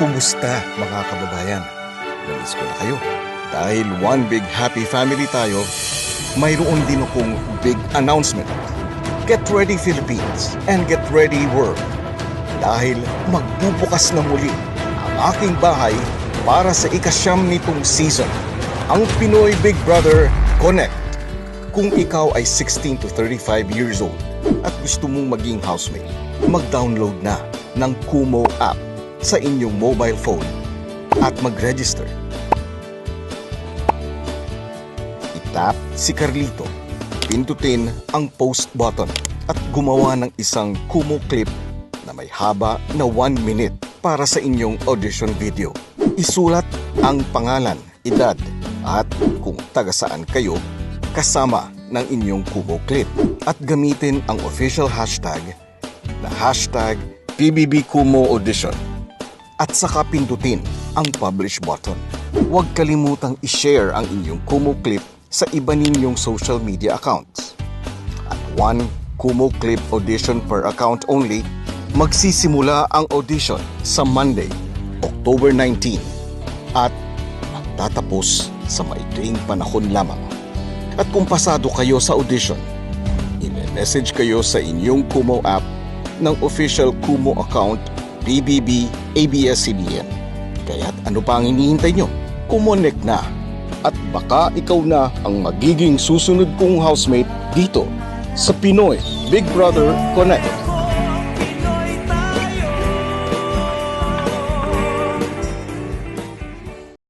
Kumusta mga kababayan? Namiss ko na kayo. Dahil one big happy family tayo, mayroon din akong big announcement. Get ready Philippines and get ready world. Dahil magbubukas na muli ang aking bahay para sa ikasyam nitong season. Ang Pinoy Big Brother Connect. Kung ikaw ay 16 to 35 years old at gusto mong maging housemate, mag-download na ng Kumo app sa inyong mobile phone at mag-register. Itap si Carlito, pindutin ang post button at gumawa ng isang Kumo clip na may haba na 1 minute para sa inyong audition video. Isulat ang pangalan, edad, at kung taga saan kayo kasama ng inyong Kumo clip at gamitin ang official hashtag na hashtag PBB Kumo Audition at saka pindutin ang publish button. Huwag kalimutang i-share ang inyong Kumo clip sa iba ninyong social media accounts. At one Kumo clip audition per account only, magsisimula ang audition sa Monday, October 19 at magtatapos sa maikling panahon lamang. At kung pasado kayo sa audition, i-message kayo sa inyong Kumo app ng official Kumo account PBB ABS-CBN. Kaya't ano pa ang hinihintay nyo? Kumonek na at baka ikaw na ang magiging susunod kong housemate dito sa Pinoy Big Brother Connect.